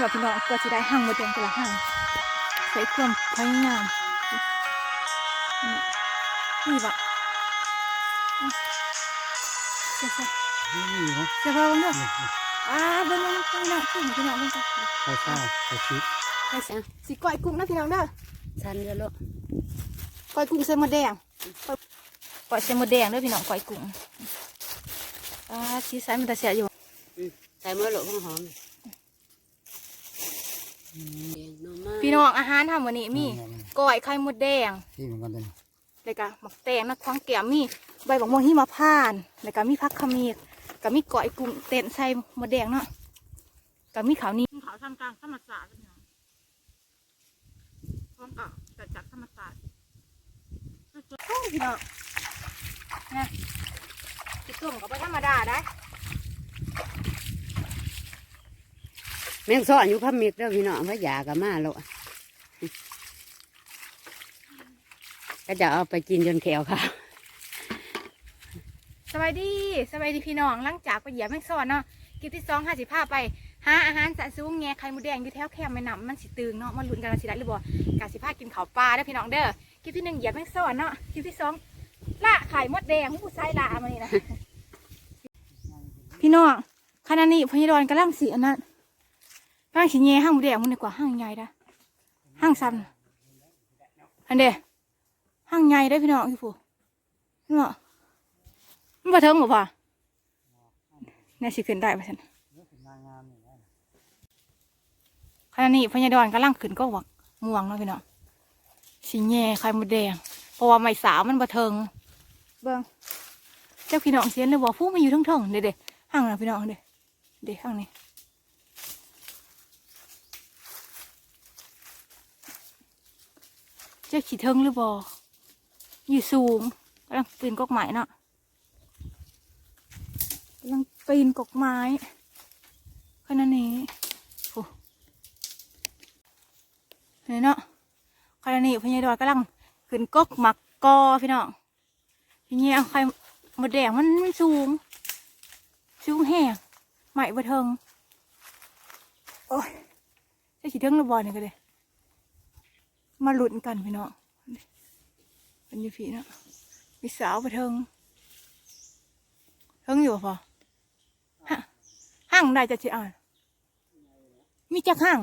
แบบพี่น้องก็จะได้หั่งมดแดงแต่ละหั่งใส่ความพยายามนี่แบบใช่ใช่นี่นะใช่ป่ะบ้างเด้อนี่นี่อ่าเบิ้งเบิ้งพี่น้องกุ้งพี่น้องเบิ้งกันไข่ข้าวไข่ชิดไปเสิสิก้อยกุ้งนะพี่น้องเด้อชันเยอะลูกก้อยกุ้งใส่หมดแดงก้อยใส่หมดแดงเด้อพี่น้องก้อยกุ้งอ่าชีสายมันตะเสียอยู่ใส่เมื่อลูกหอมหอมหน่อไม้ พี่น้องอาหารทำวันนี้มีก้อยไข่มดแดงที่เหมือนกันเลยแล้วก็หมักแตงนะควางแก้มมีใบบักม่วงหิมพานต์แล้วก็มีผักขมิ้นก็มีก้อยกุ้งเต้นใส่มดแดงเนาะก็มีขาวนี้ขาวทำกลางธรรมศาสตร์พี่น้องพร้อมกับจัดจากธรรมศาสตร์โอ้ยพี่น้องนะพี่ตุ่มก็ไม่ธรรมดาได้แมงซ้อนอยู่พับมิกเด้อพี่น้องพระยากับมาลูก ก็จะเอาไปกินจนแขวค่ะสบายดีสบายดีพี่น้องหลังจากไปเหยียบแม่งสอนเนาะคลิปที่สองห้าสิบห้าไปหาอาหารสะสูงแงไข่มดแดงอยู่แถวแคมป์แม่นำมันสิตึงเนาะมันลุ้นกันว่าสิได้หรือบ่กาสิพากินข้าวปลาเด้อพี่น้องเด้อคลิปที่หนึ่งเหยียบแม่งสอนเนาะคลิปที่สองละไข่มดแดงผู้ชายละมานี่นะพี่น้องขณะนี้พญดอนกำลังสีอันนั้นกำลังสีแง่ห้างมดแดงมันดีกว่าห้างใหญ่ด้ะ ห้างซ้ำอันเดห้างใหญ่ได้พี่น้องพี่ผู้เนาะมันบ่เทิงบ่พอเนี่ยสิขึ้นได้ป่ะฉันนางงามนี่นะขณะนี้พญาดอนกำลังขึ้นก็หวักม่วงนาะพี่น้องสีแง่ไข่มดแดง เพราะว่าไม่สาวมันบ่เทิง เบิ่งเจ้าพี่น้องเสียนเลยบอกผู้มาอยู่ทั้งเทิงเด็ดเด็ห่างนะพี่น้องเด็เด็ห่างนี่ เจ้าขี่เทิงหรือบ่อยู่สูงกำลังปีนกอกไม้เนาะกำลังปีนกอกไม้ขณะนี้นี่เนาะคราวนี้พี่ยายดอยกำลังขึ้นกอกหมักกอพี่น้องพี่ยายเอาไข่มดแดงมันมันสูง สูงแห้งใหม่บ่เทิงโอ้ยใช่ขีเทิงหรือบอลนี่ยก็เลย มาหลุนกันพี่น้องเป็นอยี่พี่เนาะมีสาวบ่เทิงเทิงอยู่ปะฮะห้างได้จะสิอ่านมีจักห้าง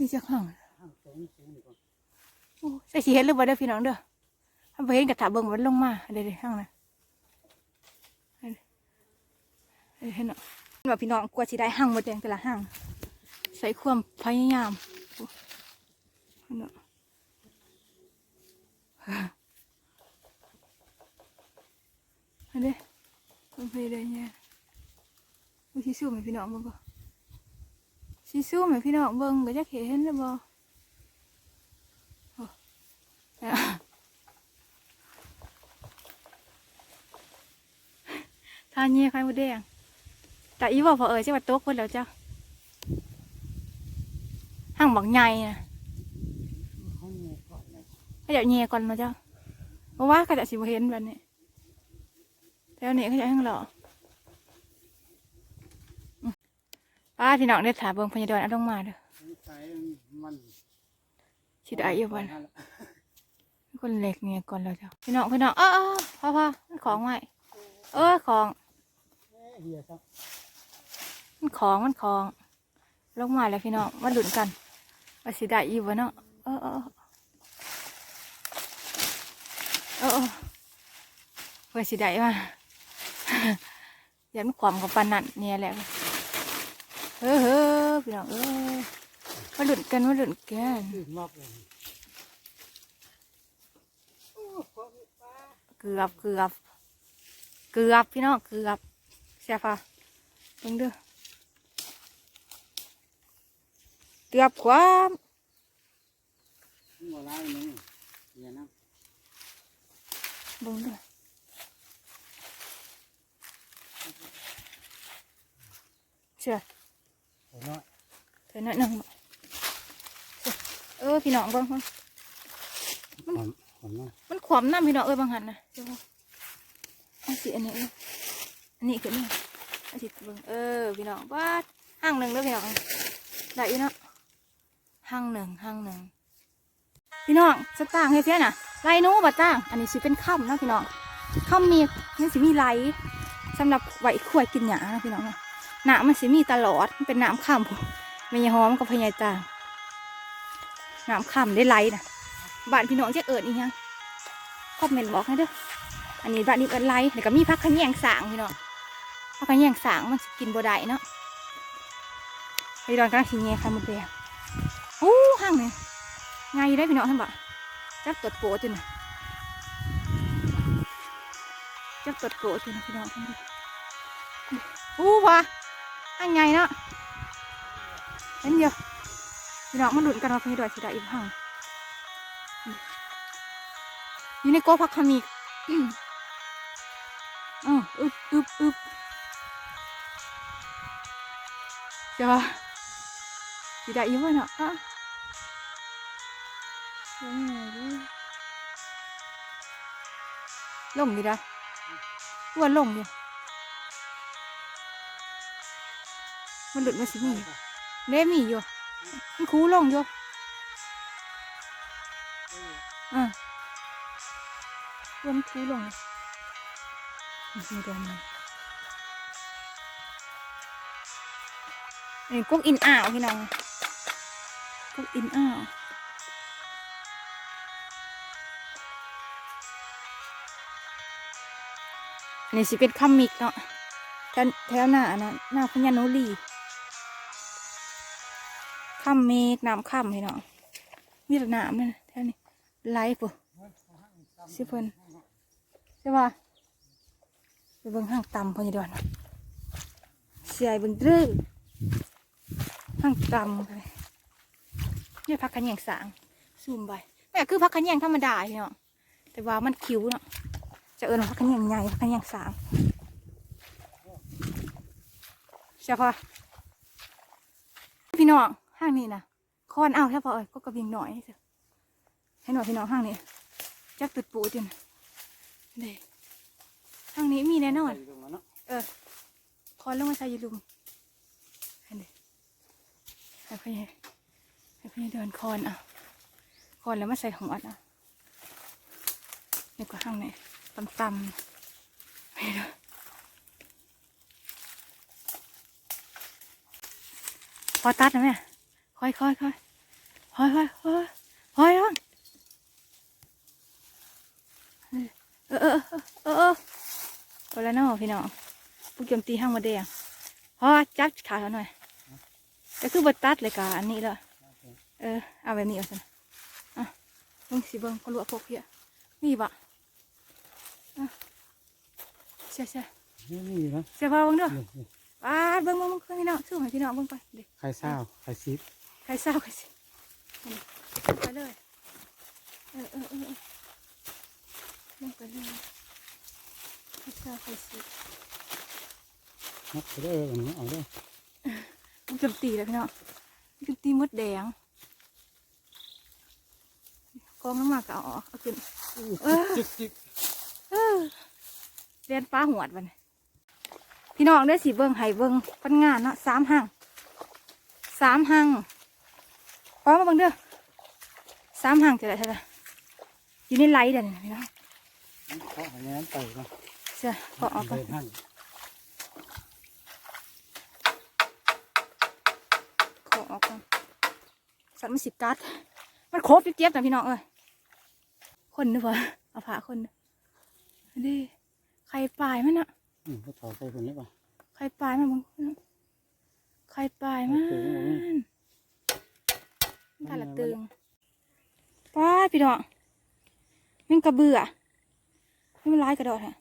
มีจ้าของห้างสูงสูงดีกว่าโอ้ใส่สีเห็นหรือเปล่าเด้อพี่น้องเด้อถ้าบ่เห็นกระถาเบิ่งมันลงมาเดี๋ยวๆข้างนะเห็นเนาะว่าพี่น้องกลัวสิได้หั่งหมดแดงแต่ละหั่ง ใส่ความพยายามอ้เนนาะอันเด้มันไปได้เนี่ยวิธีสู้ไหมพี่น้องเบิ่งก่อนสิสู้ไหมพี่น้องเบิ่งก็จะเห็นแล้วบ่โอ้เนี่ยทานเยี่ยไข่มดแดงแต่อีบอกพอเอ่ยใช่ว่าโต๊ะคนแล้วจ้ะ ห่างบักใหญ่นะห้องนี้ก่อนเลยเขาจะเยี่ยก่อนมาจ้ะเพราะว่าเขาจะสิบ่เห็นแบบนี้แล้วนี้เขาจะให้หล่ออืมป้าพี่น้องได้ถามเบิ่งพญาดอนเอาลงมาเด้อใส่มันชิได้อยู่บ่นคนเล็กเนี่ยก่อนเราจะพี่น้องพี่น้องเออเออพ่อพ่อมันของไว้เออของเอ๊ะเฮียครับมันของมันของ ลงมาแล้วพี่น้องมาดุนกัน ว่าสิได้อยู่บ่เนาะเออเออเออเออว่าสิได้มาย่ามันความกับปานันเนี่ยแหละเออเฮ้อพี่น้องเออมาดุนกันมาดุนกันเกือบเกือบเกือบพี่น้องเกือบเสียฟ้าเบิ่งเด้อ เกือบความหัวร้ายนึงเฮียนะเบิ่งเด้อเชื่อหัวน้อยเธอหน่อยหนึ่งเออพี่น้องเบิ่งเบิ่งหอมหอมน้อยมันขวามน้ำพี่น้องเอ้ยบางหันนะเจ้าว่าเอาสิอันนี้เอ้ยอันนี้คือนี่อาทิตย์เบิ่งเออพี่น้องบ้าดห้างหนึ่งเด้อพี่น้องได้อีเนาะ ห้างหนึ่งห้างหนึ่งพี่น้องสตางค์เฮ้ยเพี้ยน่ะไรนู้บัตางอันนี้สิเป็นค่ำเนาะพี่น้องค่ำมีมันสิมีไรสำหรับไหว้ขวดกินหยานะพี่น้องเนาะน้ำมันสิมีตลอดมันเป็นน้ำค่ำผมไม่ยหอมกับพญายตางน้ำค่ำได้ไรนะบ้านพี่น้องจะเอิดอีหยังคอมเมนต์บอกให้เด้ออันนี้บ้านนี้เอิดไรเดี๋ยวก็มีพักขะแยงสางพี่น้องเอาไปแยงสางมันกินบ่ได้เนาะไปดอนกำลังสิแย่ค่ะหมดเลยโอ้ห่างเลยไงได้พี่น้องท่านบ่จับตดโกจุนะจับตดโกจุนะพี่น้องท่านบ่โอ้ว่ะห่างไงเนาะเห็นเดียวพี่น้องมันหลุดกันว่าพี่ดอยสิได้อีกห่างอยู่ในโกพักขมีอืออึบอึบอึบจะว่าสิได้อยังไงเนาะ อะยังไงดิลงดีได้ตัวลงอยู่มันหลุดมาสิมีเล่มีอยู่มันคูลงอยู่อะตัวมันคูลงมันมีตัวมันอันนี้กุ๊กอินอ่าวพี่น้องกุ๊กอินอ่าว นนี้สิเป็นคัมมิกเนาะแถวแถวหน้านนั้นหน้าพญานุลีคัมมิกน้ำคัมพี่น้องมีแต่น้ำนั่นแถวนี้ไหลปุ๊สิเพิ่นใช่ป่ะไปเบิ่งห้างต่ำพญาดอนเสียเบิ่งดื้อห้างต่ำเนี่พักขันแยงสางซูมไปแม่คือพักขันแยงธรรมดาพี่เนาะแต่ว่ามันคิ้วเนาะ จะเอิญพักขันแยงใหญ่พักขันแยงสางใช่ปะพี่น้องห้างนี้นะคอนเอาแค่พอเอ้ยก็กระบิงหน่อยให้เถอะให้หน่อยพี่น้องห้างนี้จักตุดปูจนเด้ห้างนี้มีแน่นอนเออคอนลงมาใส่ยีลุมเห็นดิให้พี่ให้พี่เดินคอนอะคอนแล้วมาใส่หัวอะนี่ก็ข้างใน ต่ำๆไม่รู้พอตัดนะแม่ค่อยค่อยค่อยค่อยค่อยค่อยค่อเออเออเออเอออ้แล้วน้อพี่น้องผู้เกยมตีห้างมาแดงพอจับขาเขาหน่อยก็คือบดตัดเลยกาอันนี้เลยเออ เอาแบบนี้เอาสิอะมึงสีเบิ้งก็ลวกพวกเพี้ยนี่บะ เสียเสียนี่นี่นะเสียพอเบิ่งเด้อนี่นี่ป้าดเบิ่งเบิ่งเบิ่งพี่น้องสู้ให้พี่น้องเบิ่งไปเด็กไข่เศร้าไข่ซิปใครเศร้าใครสิไปเลยเออเออเออเออลงไปเลยใครเศร้าใครสินับไปได้แบบนี้เอาได้มันเกือบตีแล้วพี่น้องมันเกือบตีมดแดงกองน้ำหมากก็เอาออกเอาขึ้นเออจิ๊กจิ๊ก เออเรียนป้าหวดวันนี้พี่น้องได้สีเบิ้งไห้เบิ้งปันงานเนาะสามห้างสามห้างพร้อมมาเบิ้งเด้อสามห้างจะได้เท่าไหร่อยู่ในไลท์เดี๋ยวนี้นะพี่น้องขอให้แม่นไปก่อนเสียพอออกก่อนเดินหั่นขอออกก่อนสัตว์มันสิกัด มันโคบเจี๊ยบๆนะพี่น้องเอ้ยคนนึกว่าเอาผ้าคนนึก ดิใครปลายมันอะอืมก็ถอดไปคนนี้ป่ะใครปลายมันมึงใครปลายมันโอเคโอเคตาละตึงป้าดพี่น้องมันกระเบื่อไม่มันร้ายกระโดดฮะ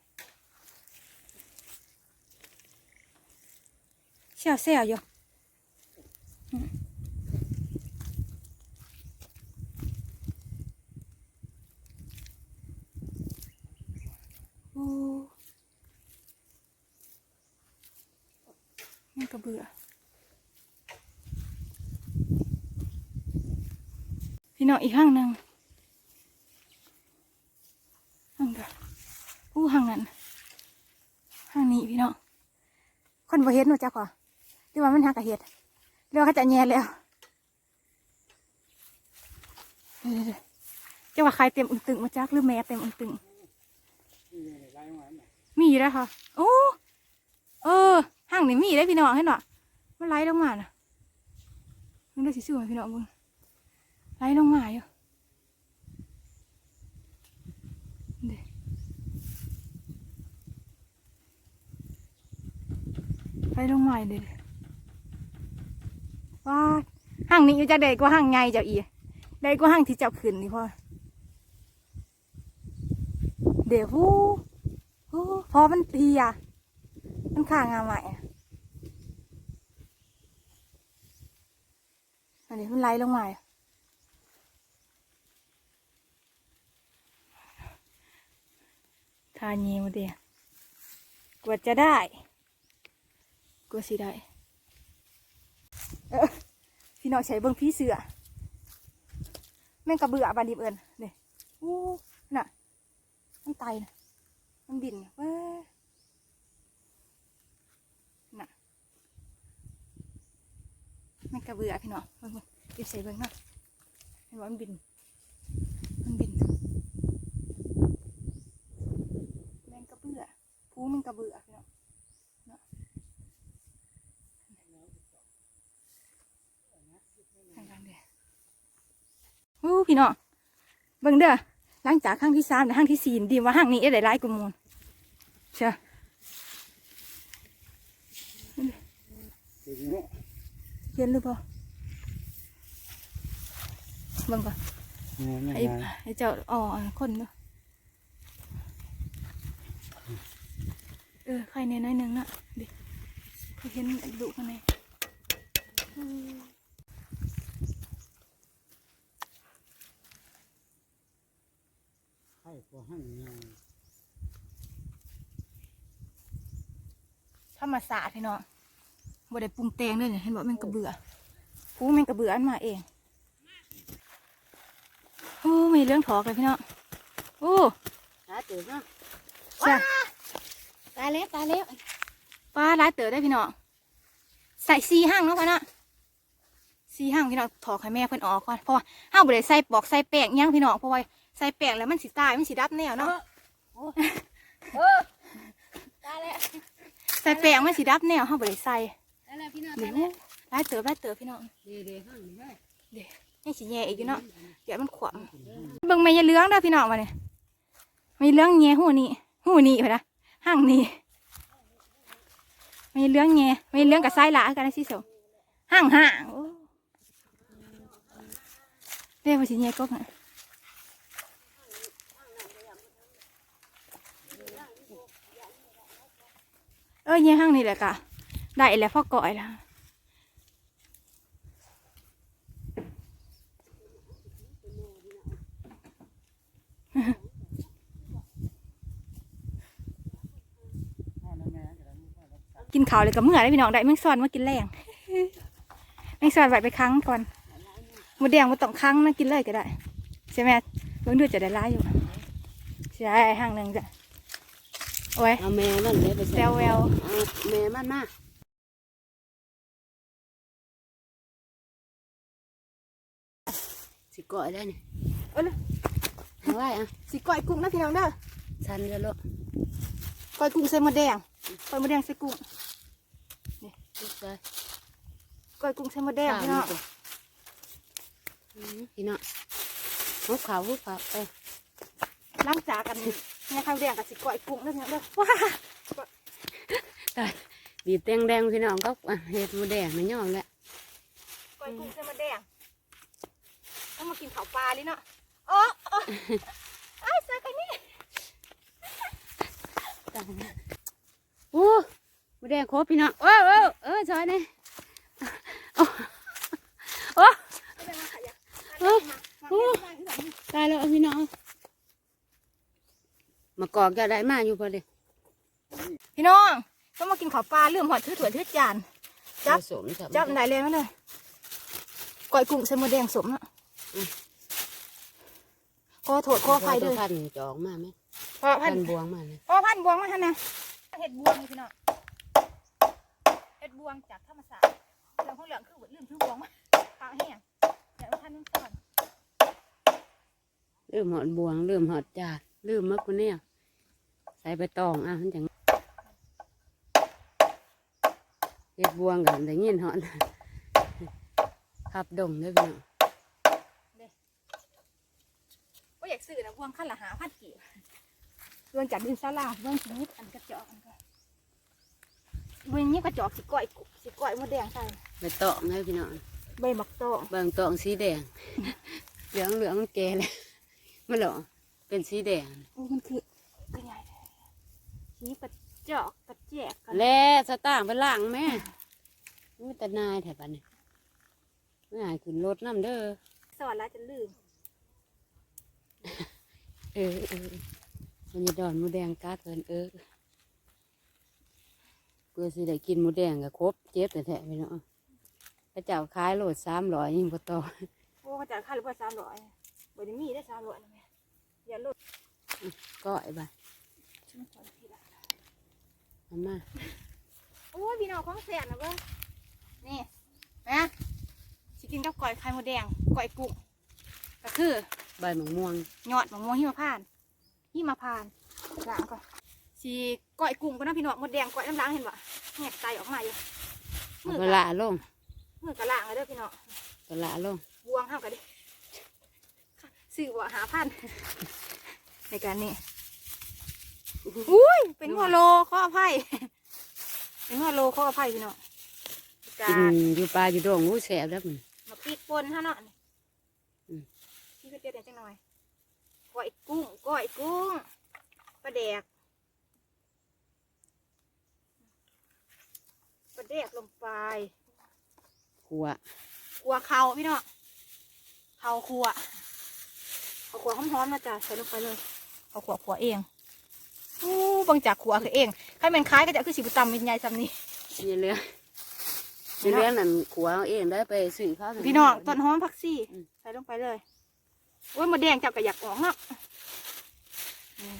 เชี่ยวเสี่ยวอยู่ มันกระเบื่อ พี่น้องอีกห้างหนึ่งห้างเดียวอู้ห้างนั้นห้างนี้พี่น้องคนบ่เห็นหนูจักขอหรือว่ามันหากะเห็ดหรือว่าเขาจะแย่แล้วเดี๋ยวๆๆจะว่าใครเต็มอึงตึงมาจักหรือแม่เต็มอึงตึง มีแล้วค่ะ โอ้ เออห้างนี่มีได้พี่น้องให้หน่อยมันไหลลงมาน่ะมันได้สิสวยพี่น้องเบึงไหลลงมาอยู่เดไหลลงมาอยู่เด้ว้าห้างนี้อยู่จากใดกว่าห้างไงเจ้าอีใดกว่าห้างที่เจ้าขึ้นนี่พ่อเดี๋ยวู้ โอ้พอมันตีอะมันข่างามใหม่อะอันนี้มันไหลลงมาอะทานีมาเดียกว่าจะได้กว่าสิได้พี่น้องใช้เบิ้งพี่เสือแม่งกระเบื่อบานิบเอิญเนี่ยโอ้น่ะมันไตนะ มันบินเว้ยน่ะม่งกระเบือพี่น้องเบิ่งเบิ่งเก็บใส่เบิ่งเนาะเห็นว่ามันบิน มันบินแมงกระเบือผู้ม่งกระเบือพี่น้องเนาะทางการเด้อโอ้พี่น้องเบิ่งเด้อหลังจากห้างที่สามและห้างที่สี่ดีว่าห้างนี้ได้หลายกว่ามูล เชื่อถึงเนาะเห็นหรือเปล่าเบิ่งก่อนเนี่ยไอ้ไอ้เจ้าอ๋อคนเนาะเออใครเนี่ยน้อยหนึ่งน่ะดิเขาเห็นดุข้างในอืมให้พอหั่งงาน ธรรมศาสตร์พี่น้องบ่ได้ปรุงแต่งเลยเนี่ยเห็นบอกแม่งกระเบือผู้แม่งกระเบืออันมาเองโอ้มีเรื่องถอกเลยพี่น้องโอ้ตาตื่นเนาะใช่ตายแล้วตายแล้วปลาหลายเต๋อได้พี่น้องใส่ซีห้างเนาะพ่อเนาะซีห้างพี่น้องถอกให้แม่เพิ่นออกก่อนเพราะว่าห้างบ่ได้ใส่ปอกใส่แป้งหยังพี่น้องเพราะว่าใส่แป้งแล้วมันสิตายมันสิดับแนวเนาะเออตายแล้ว ใส่แป้งมันสิดับแนวห้างบ่ได้ใส่ตายแล้วพี่น้องเดี๋ตายยวแล้วหลายเต๋อหลายเต๋อพี่น้องเดี๋ยวเดี๋ยวห้างนี่ได้ยังสิแย่อีกอยู่เนาะเดี๋ยวมันขวางเบิ่งแม่ยายเหลื้องเด้อพี่น้องมาเนี่ยแม่ยายเหลื้องแย่หูนี่หูนี่ไปนะห้างนี่แม่ยายเหลื้องแย่แม่ยายเหลื้องกับสายหลากันนะสิเสวห้างห่างโอ้เรียกว่าสิแย่ก็ไง เออแย่ห้างนี่แหละกะได้แล้วพ่อก่อยล้วห้านั่นแม่ก็ได้ไม่ค่อยรับกินข้าวเลยกับเมื่อได้พี่น้องได้แมงซอนมากินแรงแมงซอนไว้ไปครั้งก่อนมดแดงมาต้องครั้งนะกินเลยก็ได้ใช่ไหมเบิ่งดูจะได้ร้ายอยู่ใช่ห้างหนึ่งจ้ะ โอ้ยเอาแม่นั่นเลยไปใส่แซวแววเอาแม่มันมาสิก่อยได้นี่เอาเลยเอาไว้อะสิก้อยกุ้งนะพี่น้องเด้อชันเลยลูกก้อยกุ้งใส่หมดแดงก้อยหมดแดงใส่กุ้งลูกเลยก้อยกุ้งใส่หมดแดงพี่น้องอืมพี่น้องหุบเขาหุบเขาเอ้ยหล้างจากกัน เนี่ยข้าวแดงกับสิก้อยกุ้งนะพี่น้องเด้อว้าตายบีบแดงแดงๆพี่น้องก็อะเห็ดหมูแดงไม่ยอมแล้วก้อยกุ้งใส่หมดแดงต้องมากินข้าวปลาลิเนาะโอ้โอ้ไอ้ายใส่กันนี่ตายแล้วโอ้หมูแดงครบพี่น้องโอ้โอ้เออซอยนี่โอ้โอ้โอ้โอ้ตายแล้วพี่น้องมา กอกจะได้มาอยู่พอดีพี่น้องต้องมากินข้าวปลาเรื่องหอดถือถ้วยถือจานจับผสมจับได้เลยมั้ยเลยก้อยกุ้งใส่หมดแดงสมนะขอโทษขอไฟด้เด้วอยพันจองมาไหมพอพัพันนบวงมาเลยพอพันบวงมาท่านนะเห็ดบวงนี่พี่น้องบวงจากธรรมศาสตร์เรื่องของเรื่องคือลืมถือบวงมาปากแห้งเดี๋ยวท่านนุ่งสอนลืมหอดบวงลืมหอดจาดลืมมะกุเนี่ย ใส่ใบตองอะมันจังเฮ็ดบวงกันได้ยินหอดขับดงได้อพี่น้องก็อยากซื้อนะบวงขั้นละหาพันกี่บวงจากดินซาลาบวงสีนิดอันกระจอกอันก็บวงนี้กระจอกสิก้อยกุสิก้อยมดแดงใส่ใบตองได้อพี่น้องใบหมักโตองบางตองสีแดงเหลืองเหลืองมันแก่แล้วมันเหรอเป็นสีแดงโอ้มันคือคือใหญ่เลย สีกระจอกกระแจกกันแล้วสตางค์ไปล่างแม่ไม่แต่นายแถบอันนี้ไม่หายขึ้นรถน้ำเด้อสอนแล้วจะลืม เออเออมันจะดอนหมูแดงกัดเกินเออเพื่อสิได้กินหมูแดงกับครบเจ็บแต่แท้ๆพี่น้องพระเจ้าขายโหลดสามร้อยยิ่งพอต่อโอ้กระจายค่าหรือว่าสามร้อยบไดมีได้สามร้อยนะแม่อย่าลดก็ไอ้บ้าชุ มชนทีละเอามาโอ้ยพี่น้องของแสนนะเบ้งนี่นะสิกินกับก้อยไข่มดแดงก้อยกุ้งก็คือใบมะม่วงยอดมะม่วงหิมพานต์หิมพานต์ล้างก่อนสีก้อยกุ้งก็นะพี่น้องมดแดงก้อยน้ำล้างเห็นปะแหกไตออกมาอยู่เอามือไปกะละลงมือกะล้างเลยเด้อพี่น้องไปละลงบวงห้ามกันดิสื่อว่าหาพันในการนี้ อุ้ยเป็นหัวโลข้ออภัยเป็นหัวโลข้ออภัยพี่น้องกากินอยู่ปลาอยู่ดงอู้แสบแล้วมันมาปีกปนเท่านั้นอืมที่ก็เด็ดจังหน่อยก้อยกุ้งก้อยกุ้งปลาแดกปลาแดกลงไปขัวขัวเขาพี่น้องเขาขัวเขาขัวหอมๆนะจ๊ะใส่ลงไปเลยเขาขัวขัวเอง อู้บางจากขัวคือเองใครเป็นคล้ายก็จะคือสิบุตำเป็นยายซำนี้มีเรือมีเรือนั่นขัวเอาเองได้ไปสื่อเขาทางพี่น้องต้นหอมผักซี่อืมใส่ลงไปเลยโอ้ยหมาแดงจับกระอยากออกเนาะอืม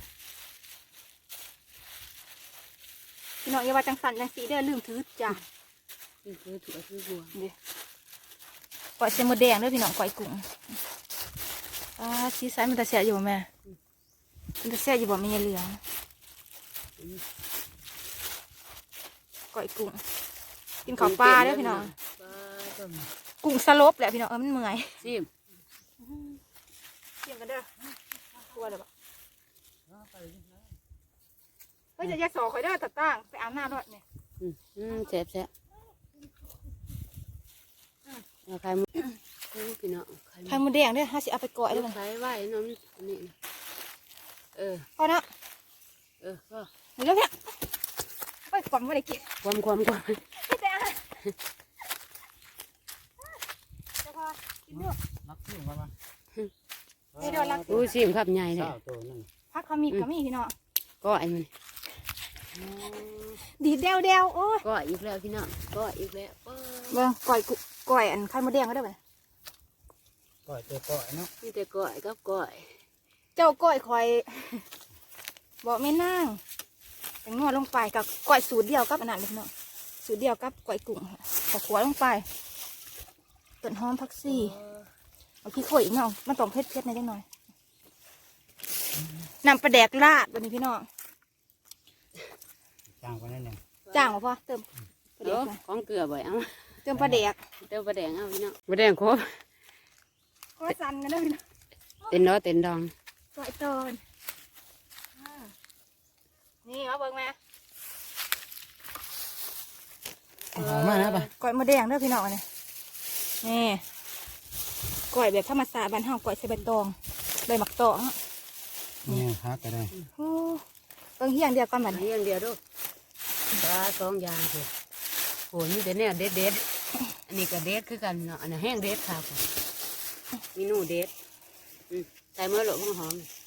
พี่น้องอย่าว่าจังสันจังสีเด้อลืมถือจ้ะนี่คือถั่วคือบัวก่อยเส้นหมดแดงเด้อพี่น้องก่อยกุ้งอ่าชีสายมันจะเสียอยู่บ่แม่มันจะเสียอยู่บ่แม่ยายเหลือง ก่อยกุ้งกินข้าวปลาเด้อพี่น้องปลาต้มกุ้งสลบแหละพี่น้องเออมันเมื่อยซิมเกี่ยงกันเด้อกลัวเด้อบ่เฮ้ยจะแยกสอข่อยเด้อตัดตั้งไปอาบน้ำด้วยเนี่ยอืมอืมแซ่บแซ่บเอาไข่มุกโอ้พี่น้องไข่ไข่มุกมดแดงเด้อห้าสิเอาไปก่อยเด้อเอาไข่ไว้น้ำอันนี้นะเออพอเนาะเออก็ เดี๋ยวเนี่ยไปกล่องไม่ได้กินความความความไม่แต่อาหารเดี๋ยวพอกินด้วยมักขึ้นมาบ้างให้โดนรักอู้ซิมครับใหญ่เลยเศร้าตัวนั่นพักเขามีก็มีพี่น้องก็ไอ้มันดีดเดวเดวโอ้ยก็อีกแล้วพี่น้องก็อีกแล้วก็เบิ่งก่อยกุก่อยอันไข่มดแดงก็ได้ไหมก่อยตัวก่อยเนาะมีแต่ก้อยกับก้อย เจ้าก่อยคอยบอกไม่นั่ง แต่งอลงไปกับก่อยสูตรเดียวกับอันนั้นเลยพี่น้องสูตรเดียวกับก่อยกุ้งขอขัวลงไปต้นหอมผักชีเอาพี่ข่อยอีกน้องมันต้องเผ็ดเผ็ดๆหน่อยจังหน่อยนำปลาแดกราดวันนี้พี่น้องจ้างไปนั่นเองจ้างมาพ่อเติมปลาแดเดี๋ยวกหน่อยของเกลือบ่อยเอาเติมปลาแดกเต้าปลาแดงเอาพี่น้องปลาแดงครบก็สั่นกันเด้อพี่น้องเต็นดอเต็นดองก่อยตอนอ่า นี่เอาเบิ่งไหมหอมมากนะป่ะก่อยมะแดงเด้อพี่น้องเนี่ยนี่ก่อยแบบธรรมศาสตร์บ้านเฮาก่อยใส่ใบตองใบหมักตองนี่ฮักก็ได้โอ้เบิ่งเฮียงเดียวกันบัดอันนี้นี้อย่างเดียวดูปลาสองอย่างสิโหนี่แต่เนี่ยเด็ดเด็ดๆอันนี้ก็เด็ดคือกันเนาะอันนี้นแห้งเด็ดครับมีหนูเด็ดอืมใส่เมื่อหลงหอมอื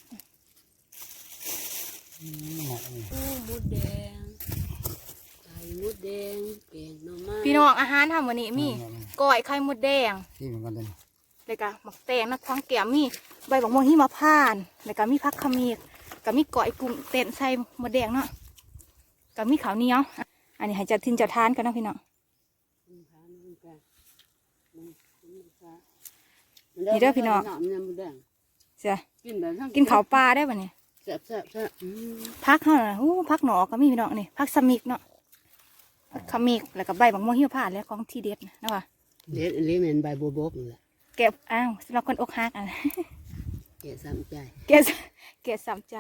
มดแดงไก่มดแดงแกงหน่อไพี่น้องอาหารทำวันนี้มีก้อยไข่มดแดงที่เหมือนกันเลยเลยกะหมักแตงนักควงแก้มมีใบบักม่วงหิมพานเลยกะมีพักขมิ้นกะมีก้อยกลุ่มเต็นใส่มดแดงเนาะกัะมีขาวเนี้ยอันนี้ให้จัดทินจัดทานกันนะพี่น้องนี่เด้อพี่น้องเจ้กินขาวปลาได้ป่ะเนี่ย แซ่บแซ่บแซ่บอืมพักเท่านั้นอู้พักหนอก็มีพี่น้องนี่พักสมิกเนาะพักขมิกแล้วก็ใบบักม่วงหิ้วผ่านแล้วของที่เด็ดนะนะวะเลี้ยเลี้ยเหม็นใบบัวบกนี่แหละเก็บอ้าวสำหรับคนอกหักอะ เกะซ้ำใจเกศเกศสามใจ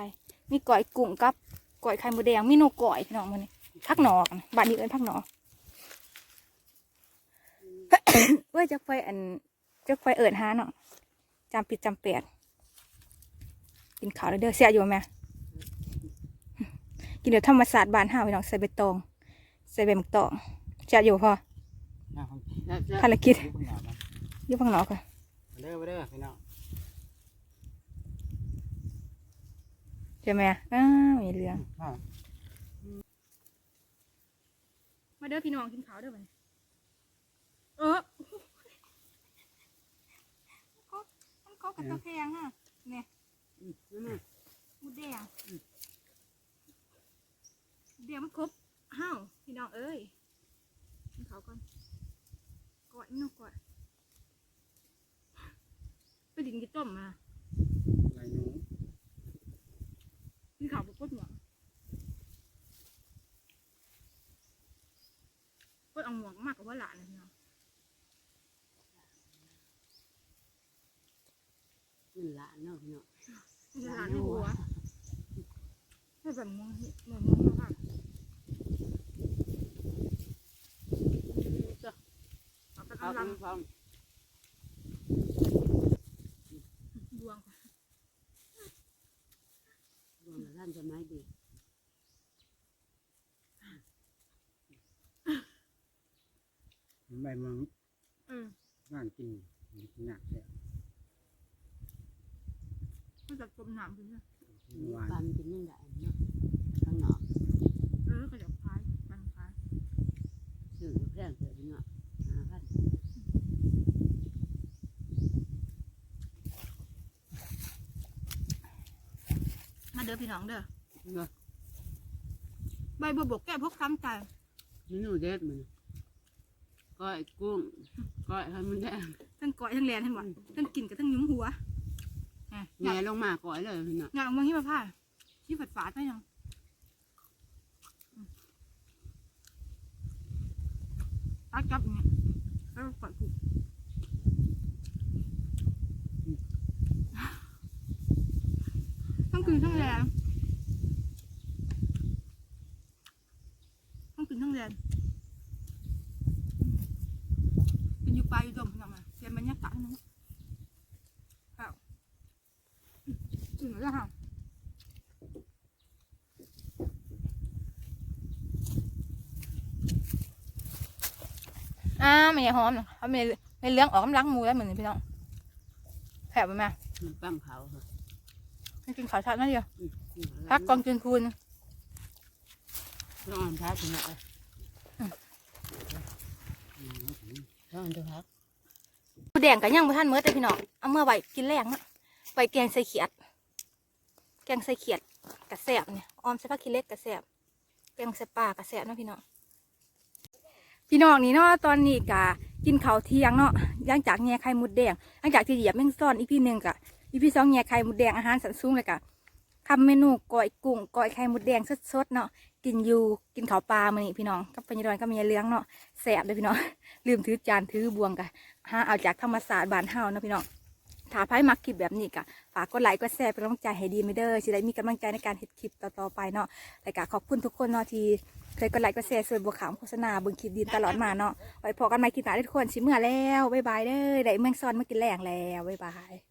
มีก่อยกุ้งกับก่อยไข่มดแดง มีโนก่อยพี่น้องมันนี่พักหนอกนะบ้านนี้เอิ้นพักหนอเว้ยจะไปอันจะไปเอิญหาเนาะจำปิดจำเปียด กินข้าวแล้วเด้อเสียอยู่ไหมกินเดี๋ยวธรรมศาสตร์บ้านห้าพี่น้องใส่ใบตองใส่ใบหมกตองเสียอยู่พอหน้าของแซ่บแซ่บภารกิจอยู่ข้างหน้ามันอยู่พักหนอกก่อนเด้อไปเด้อพี่น้องเจอไหมอ้าวมีเรื่องอ่ามาเด้อพี่น้องกินข้าวเด้อมันเออมันก็กับตะแคงอะเนี่ยอืมนั่นน่ะ หมูแดงเดี๋ยวมันครบห้าวพี่น้องเอ้ยกินข้าวก่อนกอดนี่เนาะกอดไปดินกินต้มมาไหลหนูกินข้าวบุกกดหมวกกดเอาหมวกมากกว่าหลานเลยพี่น้องกินหลานเนาะพี่น้อง ไม่ใช่หลานในหัวให้ แบบมองเหมือนมองมาค่ะจ้ะเอาไปเอากำลังพร้อมดวงค่ะรวมกับท่านสมัยดีใบเมืองเออว่างกินกินหนักแท้มันจะจมน้ำขึ้นนะเมื่อวานปลามันกินยังไงเนาะข้างนอกเออก็จะพายมันพายซื้อแพงเกิดพี่น้องห้าพันมาเด้อพี่น้องเด้อเนาะใบบัวบกแก้พวกซ้ำใจเมนูเด็ดมันก้อยกุ้งก้อยไข่มดแดงทั้งก้อยทั้งแลนให้หมดทั้งกินกับทั้งยุ้มหัวอะอแง่ยากลงมาก้อยเลยพี่น้องอยากเอามาที่มาพายที่ฝัดฝาดได้ยังอืม ตัดจับเนี่ยแล้วปล่อยกูทั้งคืนทั้งแรงกินทั้งแลนเป็นอยู่ปลายอยู่ดมพี่น้องมาเรียนบรรยากาศนั่นครับถึงแล้วค่ะ อ่าไม่หอมนะเขาไม่ไม่เลี้ยงออกกำลังหมูแล้วเหมือนพี่น้องแผลไปไหมมันปั้งเขาค่ะไม่กินข้าวเช้านั่นเดียวอืมพักกองกินคูนต้องอ่านพักพี่น้องอืมต้องอ่านจะพักหมูแดงกับย่างบ่ท่านเมื่อแต่พี่น้องเอาเมื่อไว้กินแรงนะไว้แกงใส่เขียด แกงใส่เขียดกระแสบเนี่ยออมใส่ผักขี้เหล็กกระแสบแกงใส่ปลากระแสบเนาะพี่น้อง พี่น้องนี่เนาะตอนนี้กะกินข้าวเที่ยงเนาะหลังจากแง่ไข่มุดแดงหลังจากที่เหยียบแมงซ่อนอีพี่หนึ่งกะอีพี่สองแง่ไข่มุดแดงอาหารสันสูงเลยกะทำเมนูก้อยกุ้งก้อยไข่มุดแดงสดๆเนาะกินอยู่กินข้าวปลามือนี้พี่น้องกับปัญญาดอนกับมีเลี้ยงเนาะแสบเลยพี่น้องลืมถือจานถือบวงกะหาเอาจากธรรมศาสตร์บ้านเฮาเนาะพี่น้อง ถ้าไพ่มักคลิปแบบนี้กะฝากกดไลค์กดแชร์เป็นกำลังใจให้ดีไม่เด้อสิได้มีกำลังใจในการเห็ดคลิปต่อๆไปเนาะแต่ก็ขอบคุณทุกคนเนาะที่เคยกดไลค์กดแชร์ส่วนบวกขาวโฆษณาเบิ่งคลิปดีตลอดมาเนาะไว้พอกันใหม่คลิปหน้าทุกคนชิมเมื่อแล้วบ๊ายบายเด้อได้เมืองซอนมากินแรงแล้วบ๊ายบาย